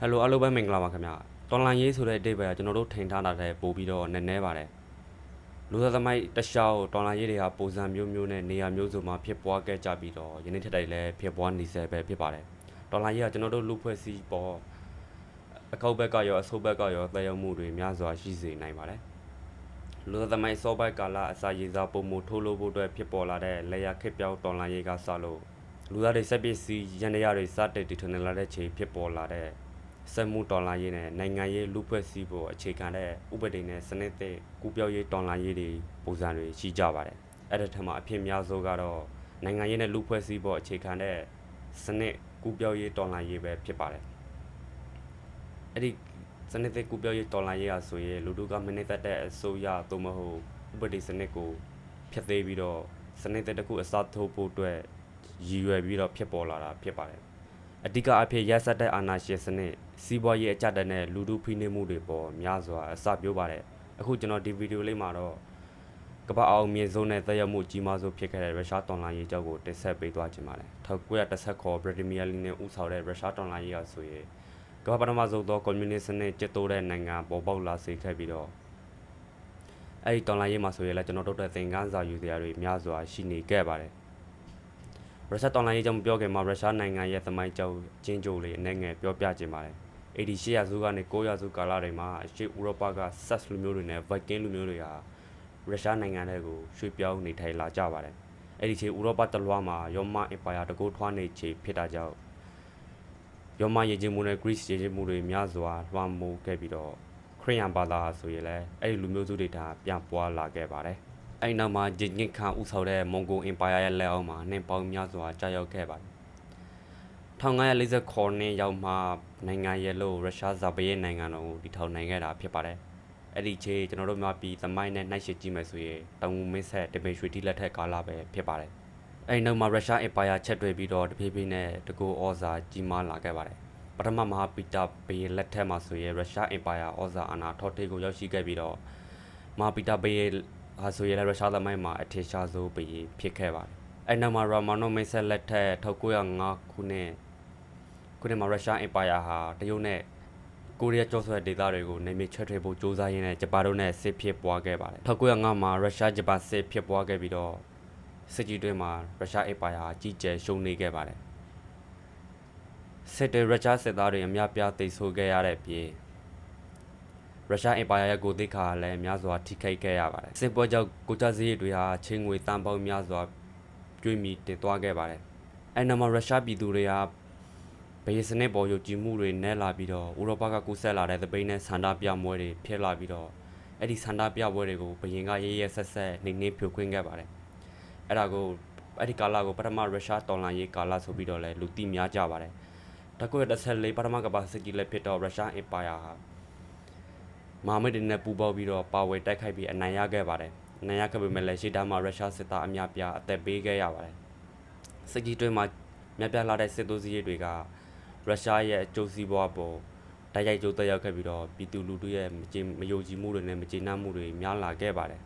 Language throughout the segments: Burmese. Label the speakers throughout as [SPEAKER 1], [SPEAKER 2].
[SPEAKER 1] ဟယ်လိုအားလုံးပဲမင်္ဂလာပါခင်ဗျာတော်လန်ရေးဆိုတဲ့အတိတ်ပဲကျွန်တော်တို့ထင်ထားတာတဲ့ပို့ပြီးတော့နည်းနည်းပါတယ်လူသားသမိုင်းတခြားကိုတော်လန်ရေးတွေကပုံစံမျိုးမျိုးနဲ့နေရာမျိုးစုံမှာဖြစ်ပွားခဲ့ကြပြီးတော့ယနေ့ထက်တိုင်လည်းဖြစ်ပွားနေဆဲပဲဖြစ်ပါတယ်တော်လန်ရေးကကျွန်တော်တို့လူဖွဲ့စည်းပေါ်အကောက်ဘက်ကရောအဆုတ်ဘက်ကရောတည်ရောက်မှုတွေများစွာရှိစေနိုင်ပါတယ်လူသားသမိုင်းစောဘက်ကာလအစာရေစာပုံမှုထိုးလို့ဖို့အတွက်ဖြစ်ပေါ်လာတဲ့လေယာခစ်ပြောင်းတော်လန်ရေးကစလို့လူသားတွေစက်ပစ္စည်းရန်တရားတွေစတဲ့တည်ထွင်လာတဲ့ချိန်ဖြစ်ပေါ်လာတဲ့ စက်မှုတော်လှန်ရေးနဲ့နိုင်ငံရေးလူဖွဲ့စည်းဖို့အခြေခံတဲ့ဥပဒေနဲ့စနစ်သစ်ကူးပြောင်းရေးတော်လှန်ရေးတွေပုံစံတွေရှိကြပါတယ်။အဲ့ဒီထက်မှအဖြစ်များဆုံးကတော့နိုင်ငံရေးနဲ့လူဖွဲ့စည်းဖို့အခြေခံတဲ့စနစ်ကူးပြောင်းရေးတော်လှန်ရေးပဲဖြစ်ပါတယ်။အဲ့ဒီစနစ်သစ်ကူးပြောင်းရေးတော်လှန်ရေးအဆိုရင်လူတို့ကမနစ်သက်တဲ့အစိုးရသို့မဟုတ်ဥပဒေစနစ်ကိုဖျက်သိမ်းပြီးတော့စနစ်သစ်တစ်ခုအစားထိုးဖို့အတွက်ရည်ရွယ်ပြီးတော့ဖြစ်ပေါ်လာတာဖြစ်ပါတယ်။ အဓိကအဖြစ်ရက်ဆက်တဲ့အာဏာရှင်စနစ်စီးပွားရေးအကြက်တဲ့နဲ့လူထုဖိနှိပ်မှုတွေပေါ်များစွာအစပြောပါတယ်အခုကျွန်တော်ဒီဗီဒီယိုလေးမှာတော့ကမ္ဘာအောင်မြင်ဆုံးနဲ့သက်ရောက်မှုကြီးမားဆုံးဖြစ်ခဲ့တဲ့ရုရှားတော်လှန်ရေးကြောက်ကိုတင်ဆက်ပေးသွားခြင်းပါတယ်1910ခေါ်ဗြိတိမီယာလီနဲ့ဥဆောင်တဲ့ရုရှားတော်လှန်ရေးအဆိုရင်ကမ္ဘာပထမဆုံးသောကွန်မြူနစ်စနစ်ကျစ်တိုးတဲ့နိုင်ငံပေါ်ပေါက်လာစေခဲ့ပြီးတော့အဲ့ဒီတော်လှန်ရေးမှာဆိုရင်လည်းကျွန်တော်တို့တဲ့သင်ခန်းစာယူစရာတွေများစွာရှိနေခဲ့ပါတယ် ရုရှားတော်လိုင်းရေးကြောင့်မပြောခင်မှာရုရှားနိုင်ငံရဲ့သမိုင်းကြောင်းကျင်းကျိုလေးအနေငယ်ပြောပြခြင်းပါတယ်။88ရာစုကနေ9ရာစုကာလတွေမှာအရှေ့ဥရောပကဆက်လူမျိုးတွေနဲ့ Viking လူမျိုးတွေဟာရုရှားနိုင်ငံတွေကိုရွှေ့ပြောင်းနေထိုင်လာကြပါတယ်။အဲ့ဒီချိန်ဥရောပတလွှားမှာရောမအင်ပါယာတကူထွားနေချိန်ဖြစ်တာကြောင့်ရောမရေချင်းမှုနဲ့ Greece ရေချင်းမှုတွေများစွာလွှမ်းမိုးခဲ့ပြီးတော့ခရိယန်ဘာသာဆိုရင်လည်းအဲ့ဒီလူမျိုးစုတွေဒါပြန်ပွားလာခဲ့ပါတယ်။ အဲ့နောက်မှာဂျင်ဂျင်ခန်ဥဆောင်တဲ့မွန်ဂိုအင်ပါယာရဲ့လက်အောက်မှာနှင်းပေါင်းများစွာကြာရောက်ခဲ့ပါတယ်1940ခုနှစ်ရောက်မှနိုင်ငံရဲ့လို့ရုရှားဇာပရဲ့နိုင်ငံတော်ကိုတည်ထောင်နိုင်ခဲ့တာဖြစ်ပါတယ်အဲ့ဒီချိန်ကျွန်တော်တို့များပြီးသမိုင်းနဲ့နှိုက်ရှစ်ကြည့်မယ်ဆိုရင်တောင်ငူမင်းဆက်တပေရွှေတိလက်ထက်ကာလပဲဖြစ်ပါတယ်အဲ့နောက်မှာရုရှားအင်ပါယာချက်တွေပြီးတော့တဖြည်းဖြည်းနဲ့တကူဩဇာကြီးမားလာခဲ့ပါတယ်ပထမမဟာပီတာဘေးလက်ထက်မှာဆိုရင်ရုရှားအင်ပါယာဩဇာအာဏာထောက်ထိပ်ကိုရောက်ရှိခဲ့ပြီးတော့မဟာပီတာဘေး ဟာဆိုရင်လည်းရုရှားသမိုင်းမှာအထင်ရှားဆုံးဘေးဖြစ်ခဲ့ပါတယ်အဲ့နောက်မှာရာမာနိုမင်းဆက်လက်ထက်1905ခုနှစ်ခုနှစ်မှာရုရှားအင်ပါယာဟာတရုတ်နဲ့ကိုရီးယားကျောဆွဲဒေသတွေကိုနေမြေချဲ့ထွေးဖို့ကြိုးစားရင်းနဲ့ဂျပန်တို့နဲ့စစ်ဖြစ်ပွားခဲ့ပါတယ်1905မှာရုရှားဂျပန်စစ်ဖြစ်ပွားခဲ့ပြီးတော့စစ်ကြီးတွေမှာရုရှားအင်ပါယာအကြီးကျယ်ရှုံးနေခဲ့ပါတယ်စစ်တွေရုရှားစစ်သားတွေအများပြားသိမ်းဆိုခဲ့ရတဲ့ပြည် ရုရှားအင်ပါယာရဲ့ကိုယ်သိက္ခာလည်းများစွာထိခိုက်ခဲ့ရပါတယ်စစ်ပွဲကြောင့်ကိုကြစည်းတွေဟာချင်းငွေတန်ပေါင်းများစွာကျွေးမိတင်သွားခဲ့ပါတယ်အဲ့နောက်မှာရုရှားပြည်သူတွေဟာဘယ်စနစ်ပေါ်ယုံကြည်မှုတွေနဲ့လာပြီးတော့ဥရောပကကူးဆက်လာတဲ့သပိန်နဲ့ဆန္ဒပြပွဲတွေဖြစ်လာပြီးတော့အဲ့ဒီဆန္ဒပြပွဲတွေကိုဘယင်ကရဲရဲဆက်ဆက်နှိမ့်နှင်းဖြိုခွင်းခဲ့ပါတယ်အဲ့ဒါကိုအဲ့ဒီကာလကိုပထမရုရှားတော်လှန်ရေးကာလဆိုပြီးတော့လဲလူသိများကြပါတယ်1914ပထမကမ္ဘာစစ်ကြီးလက်ဖြစ်တော့ရုရှားအင်ပါယာဟာ မဟာမိတ်တွေနဲ့ပူးပေါင်းပြီးတော့ပါဝယ်တိုက်ခိုက်ပြီးအနိုင်ရခဲ့ပါတယ်အနိုင်ရခဲ့ပေမဲ့လည်းရှေ့တန်းမှာရုရှားစစ်သားအများပြားအသက်ပေးခဲ့ရပါတယ်စစ်ကြီးတွေမှာမြတ်ပြလာတဲ့စစ်သူစည်းတွေကရုရှားရဲ့အကျိုးစီးပွားပေါ်တိုက်ရိုက်ကျိုးသက်ရောက်ခဲ့ပြီးတော့ပြည်သူလူထုရဲ့မကြေမယုံကြည်မှုတွေနဲ့မကျေနပ်မှုတွေများလာခဲ့ပါတယ်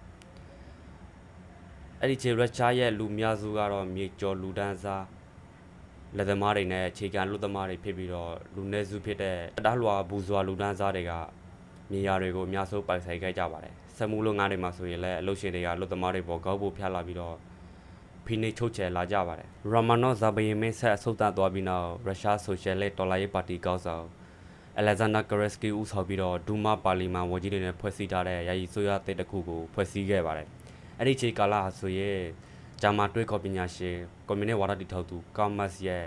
[SPEAKER 1] အဲ့ဒီချိန်ရုရှားရဲ့လူများစုကတော့မြေကျော်လူဒန်းစားလက်သမားတွေနဲ့အခြေခံလူသမားတွေဖြစ်ပြီးတော့လူနည်းစုဖြစ်တဲ့တလွာဘူဇွာလူဒန်းစားတွေက မြေယာတွေကိုအများဆုံးပိုင်ဆိုင်ခဲ့ကြပါတယ်စက်မှုလုပ်ငန်းတွေမှာဆိုရင်လည်းအလုပ်ရှင်တွေကလူသမားတွေပေါ်ကောက်ဖို့ဖျက်လာပြီးတော့ဖိနှိပ်ချုပ်ချယ်လာကြပါတယ်ရာမနော့ဇာဘယင်မင်းဆက်အဆုတ်တသွားပြီးနောက်ရုရှားဆိုရှယ်လစ်တော်လှန်ရေးပါတီကောက်ဆောင်အလက်ဇန်ဒါကရက်စကီဦးဆောင်ပြီးတော့ဒူမာပါလီမန်ဝန်ကြီးတွေနဲ့ဖွဲ့စည်းထားတဲ့ယာယီဆိုရတဲ့တစ်ခုကိုဖွဲ့စည်းခဲ့ပါတယ်အဲ့ဒီချိန်ကာလဟာဆိုရင်ဂျာမာတွေးခေါ်ပညာရှင်ကွန်မြူနစ်ဝါဒတည်ထောက်သူကာမတ်ရဲ့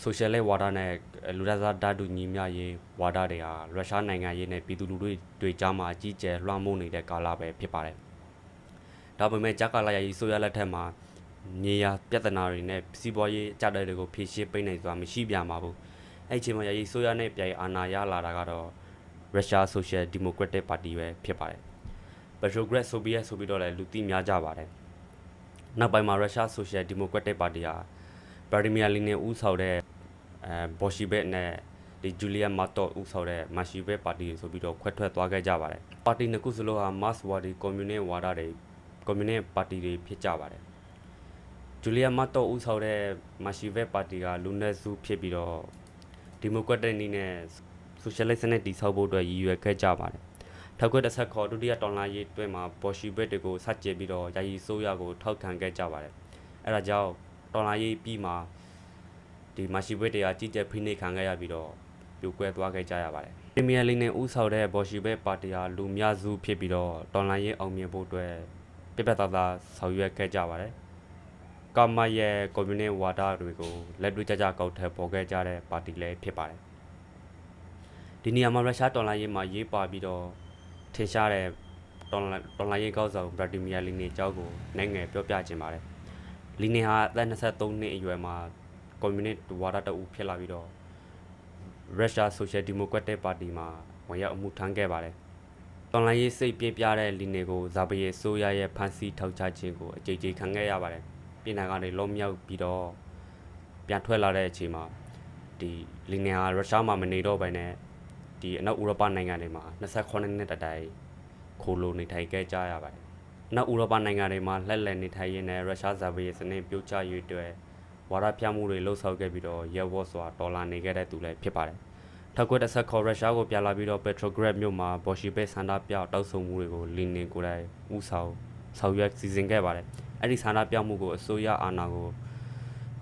[SPEAKER 1] social လဲဝါဒနဲ့လူဒသားဓာတ်တူညီမျှရေးဝါဒတွေဟာရုရှားနိုင်ငံရေးနဲ့ပြည်သူလူထုတွေကြားမှာအကြီးကျယ်လွှမ်းမိုးနေတဲ့ကာလပဲဖြစ်ပါတယ်။ဒါပေမဲ့ဂျာကာလာယာကြီးဆိုရလက်ထက်မှာနေရပြဿနာတွေနဲ့စီးပွားရေးအကြတဲ့တွေကိုဖြေရှင်းပေးနိုင်စွာမရှိပြန်ပါဘူး။အဲ့ဒီချိန်မှာယာကြီးဆိုရနဲ့ပြိုင်အာဏာရလာတာကတော့ရုရှား Social Democratic Party ပဲဖြစ်ပါတယ်။ Petrograd Soviet ဆိုပြီးတော့လည်းလူသိများကြပါတယ်။နောက်ပိုင်းမှာရုရှား Social Democratic Party ဟာ ဗလာဒီမီယာလီနင်ဦးဆောင်တဲ့အဲဘော်ရှီဘက်နဲ့ဒီဂျူလီယာမာတော့ဦးဆောင်တဲ့မာရှီဘက်ပါတီဆိုပြီးတော့ခွဲထွက်သွားခဲ့ကြပါတယ်ပါတီနှစ်ခုစလုံးဟာမတ်ဝါဒီကွန်မြူနစ်ဝါဒတွေကွန်မြူနစ်ပါတီတွေဖြစ်ကြပါတယ်ဂျူလီယာမာတော့ဦးဆောင်တဲ့မာရှီဘက်ပါတီကလူနက်စုဖြစ်ပြီးတော့ဒီမိုကရက်တစ်နည်းနဲ့ဆိုရှယ်လစ်စနစ်တည်ဆောက်ဖို့အတွက်ရည်ရွယ်ခဲ့ကြပါတယ်ထောက်ခွဲတစ်ဆက်ခေါ်ဒုတိယတော်လှန်ရေးအတွင်းမှာဘော်ရှီဘက်တွေကိုစကြင်ပြီးတော့ယာယီဆိုးရကိုထောက်ခံခဲ့ကြပါတယ်အဲ့ဒါကြောင့် တော်လှန်ရေးပြီးမှာဒီမာရှီဘက်တွေကကြီးကြပ်ဖိနှိပ်ခံခဲ့ရပြီးတော့ပြိုကွဲသွားခဲ့ကြရပါတယ်ပရီးမီးယားလိနဲ့ဥဆောင်တဲ့ဘော်ရှီဘက်ပါတီဟာလူများစုဖြစ်ပြီးတော့တော်လှန်ရေးအောင်မြင်ဖို့အတွက်ပြပြသားသားဆောင်ရွက်ခဲ့ကြပါတယ်ကာမရဲ့ကွန်မြူနစ်ဝါဒတွေကိုလက်တွေ့ကြကြကောက်ထပ်ပေါ်ခဲ့ကြတဲ့ပါတီလည်းဖြစ်ပါတယ်ဒီနေရာမှာရုရှားတော်လိုင်းရေးမှာရေးပါပြီးတော့ထင်ရှားတဲ့တော်လိုင်းတော်လိုင်းရေးကောက်ဆောင်ဗလာဒီမီယာလီနီအကြောင်းကိုနိုင်ငံပြောပြခြင်းပါတယ်။ လီနီဟာအသက်23နှစ်အရွယ်မှာကွန်မြူနစ်ဝါဒတအူဖြစ်လာပြီးတော့ရုရှားဆိုရှယ်ဒီမိုကရက်တစ်ပါတီမှာဝင်ရောက်အမှုထမ်းခဲ့ပါတယ်။တော်လိုင်းရေးစိတ်ပြင်းပြတဲ့လီနီကိုဇာဘယေဆိုရရဲ့ဖန်ဆီးထောက်ချခြင်းကိုအကြိမ်ကြိမ်ခံခဲ့ရပါတယ်။ပြည်နယ်ကနေလုံးမြောက်ပြီးတော့ပြန်ထွက်လာတဲ့အချိန်မှာဒီလီနီဟာရုရှားမှာမနေတော့ဘဲနဲ့ဒီအနောက်ဥရောပနိုင်ငံတွေမှာ28နှစ်တတိုင်ခိုလိုနေထိုင်ခဲ့ကြရပါတယ်။အ နောက်ဥရောပနိုင်ငံတွေမှာလှက်လက်နေထိုင်ရင်းနဲ့ရုရှားဇာဗေစနစ်ပြုတ်ကျရေးအတွက်ဝါဒပြမှုတွေလှုပ်ဆောက်ခဲ့ပြီးတော့ရဲဘော်စွာဒေါ်လာနေခဲ့တဲ့သူလည်းဖြစ်ပါတယ်။ထောက်ကွက်တစ်ဆက်ခေါ်ရုရှားကိုပြန်လာပြီးတော့ Petrograd မြို့မှာဘော်ရှီဘက်ဆန္ဒပြတောက်ဆုံမှုတွေကိုလီနင်ကိုယ်တိုင်ဥဆောင်ဆောင်ရွက်စီစဉ်ခဲ့ပါတယ်။အဲ့ဒီဆန္ဒပြမှုကိုအစိုးရအာဏာကို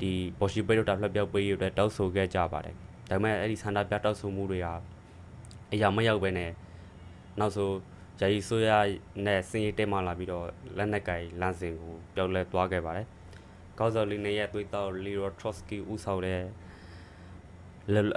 [SPEAKER 1] ဒီဘော်ရှီဘက်တို့တာလှက်ပြောက်ပေးရတဲ့တောက်ဆိုခဲ့ကြပါတယ်။ဒါပေမဲ့အဲ့ဒီဆန္ဒပြတောက်ဆုံမှုတွေဟာအရာမရောက်ပဲနဲ့နောက်ဆို ယာယီဆိုရနဲ့စင်ရီတဲမှလာပြီးတော့လက်နက်ကင်လမ်းစဉ်ကိုပြောင်းလဲသွားခဲ့ပါတယ်။ကောက်စော်လီနေရဲ့သွေးတောက်လီရိုထရော့စကီဦးဆောင်တဲ့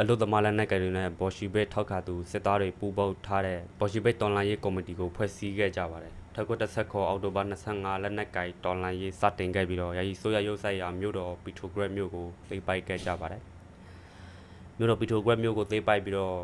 [SPEAKER 1] အလုသမားလက်နက်ကင်တွေနဲ့ဘော်ရှီဘက်ထောက်ခါသူစစ်သားတွေပူးပေါင်းထားတဲ့ဘော်ရှီဘက်တော်လန်ရေးကော်မတီကိုဖွဲ့စည်းခဲ့ကြပါတယ်။ထောက်ကွက်တစ်ဆက်ခေါ်အောက်တိုဘာ25လက်နက်ကင်တော်လန်ရေးစတင်ခဲ့ပြီးတော့ယာယီဆိုရရုပ်ဆိုင်ရာမြို့တော်ပီထိုဂရက်မြို့ကိုသိမ်းပိုက်ခဲ့ကြပါတယ်။မြို့တော်ပီထိုဂရက်မြို့ကိုသိမ်းပိုက်ပြီးတော့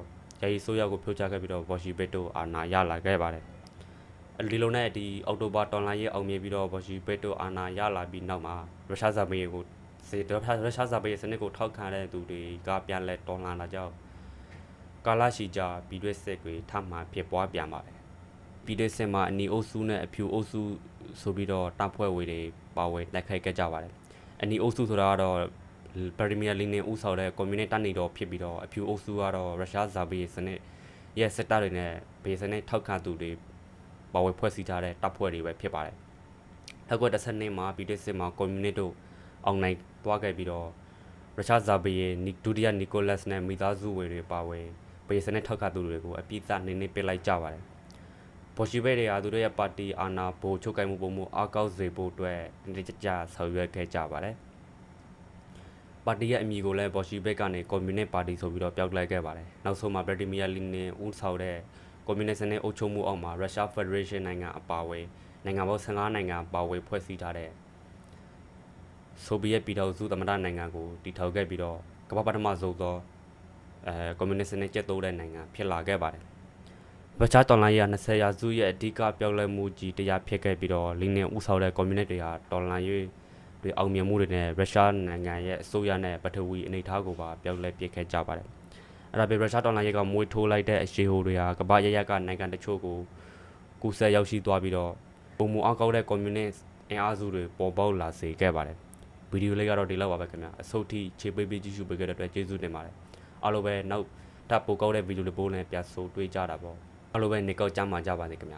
[SPEAKER 1] ယာယီဆိုးရကိုဖြုတ်ချခဲ့ပြီးတော့ဘော်ရှီဘက်တို့အာဏာရလာခဲ့ပါတယ်။ဒီလိုနဲ့ဒီအောက်တိုဘာတော်လိုင်းရေးအောင်မြင်ပြီးတော့ဘော်ရှီဘက်တို့အာဏာရလာပြီးနောက်မှာရုရှားဇာမေကိုစေတော့ရုရှားဇာမေစနစ်ကိုထောက်ခံတဲ့သူတွေကပြန်လဲတော်လှန်လာကြောင်းကာလာရှိကြပြည်တွင်းစစ်တွေထမှဖြစ်ပွားပြန်ပါတယ်။ပြည်တွင်းစစ်မှာအနီအုပ်စုနဲ့အဖြူအုပ်စုဆိုပြီးတော့တပ်ဖွဲ့ဝေတွေပါဝင်တိုက်ခိုက်ခဲ့ကြပါတယ်။အနီအုပ်စုဆိုတာကတော့ ပရီးမီယာလိနဲ့ဥဆောင်တဲ့ကွန်မြူနစ်တပ်နေတော့ဖြစ်ပြီးတော့အဖြူအုပ်စုကတော့ရုရှားဇာဘီစနစ်ရဲ့စစ်တပ်တွေနဲ့ဘေးစနစ်ထောက်ခံသူတွေပါဝင်ဖွဲ့စည်းထားတဲ့တပ်ဖွဲ့တွေပဲဖြစ်ပါတယ်။ထောက်ကွက်တစ်ဆက်နှစ်မှာပြည်တွင်းစစ်မှာကွန်မြူနစ်တို့အောင်နိုင်သွားခဲ့ပြီးတော့ရုရှားဇာဘီရဲ့ဒုတိယနီကိုလတ်နဲ့မိသားစုဝင်တွေပါဝင်ဘေးစနစ်ထောက်ခံသူတွေကိုအပြစ်သက်နေနေပစ်လိုက်ကြပါတယ်။ဘော်ရှီဘဲတွေကသူတို့ရဲ့ပါတီအာဏာဘိုချုပ်ကိုင်မှုပုံမှုအားကောက်စေဖို့အတွက်တကြကြဆောင်ရွက်ခဲ့ကြပါတယ်။ ပါတီရဲ့အမည်ကိုလည်းဘော်ရှီဘက်ကနေကွန်မြူနစ်ပါတီဆိုပြီးတော့ပြောင်းလဲခဲ့ပါတယ်။နောက်ဆုံးမှာဗလာဒီမီယာလီနင်ဦးဆောင်တဲ့ကွန်မြူနစ်စနစ်အုပ်ချုပ်မှုအောက်မှာရုရှားဖက်ဒရေးရှင်းနိုင်ငံအပါအဝင်နိုင်ငံပေါင်း15နိုင်ငံပါဝင်ဖွဲ့စည်းထားတဲ့ဆိုဗီယက်ပြည်ထောင်စုသမ္မတနိုင်ငံကိုတည်ထောင်ခဲ့ပြီးတော့ကမ္ဘာပထမဆုံးသောအဲကွန်မြူနစ်စနစ်ကျက်တိုးတဲ့နိုင်ငံဖြစ်လာခဲ့ပါတယ်။ဗချာတော်လိုင်းရ20ရာစုရဲ့အဓိကပြောင်းလဲမှုကြီးတရားဖြစ်ခဲ့ပြီးတော့လီနင်ဦးဆောင်တဲ့ကွန်မြူနစ်တွေဟာတော်လိုင်းရေး တွေအောင်မြင်မှုတွေနဲ့ရုရှားနိုင်ငံရဲ့အစိုးရနဲ့ပထဝီအနေအထားကိုပါပြောင်းလဲပြစ်ခဲ့ကြပါတယ်။အဲ့ဒါပေရုရှားဒေါ်လာရဲ့ကမွေးထိုးလိုက်တဲ့အရှိဟိုတွေဟာကမ္ဘာရရကနိုင်ငံတချို့ကိုကူဆက်ရောက်ရှိသွားပြီးတော့ပုံမူအောက်ကောက်တဲ့ကွန်မြူနစ်အင်အားစုတွေပေါ်ပေါက်လာစေခဲ့ပါတယ်။ဗီဒီယိုလေးကတော့ဒီလောက်ပါပဲခင်ဗျာ။အဆုတ်ထိခြေပေးပေးကြည့်ရှုပေးခဲ့တဲ့အတွက်ကျေးဇူးတင်ပါတယ်။အားလုံးပဲနောက်ထပ်ပိုကောက်တဲ့ဗီဒီယိုလေးပို့နဲ့ပြန်ဆိုတွေ့ကြတာပေါ့။အားလုံးပဲနေကောက်ကြမှာကြပါစေခင်ဗျာ။